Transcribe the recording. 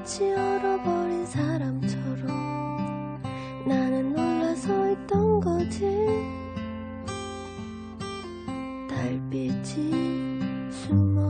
마치 얼어버린 사람처럼 나는 놀라 서 있던 거지. 달빛이 숨어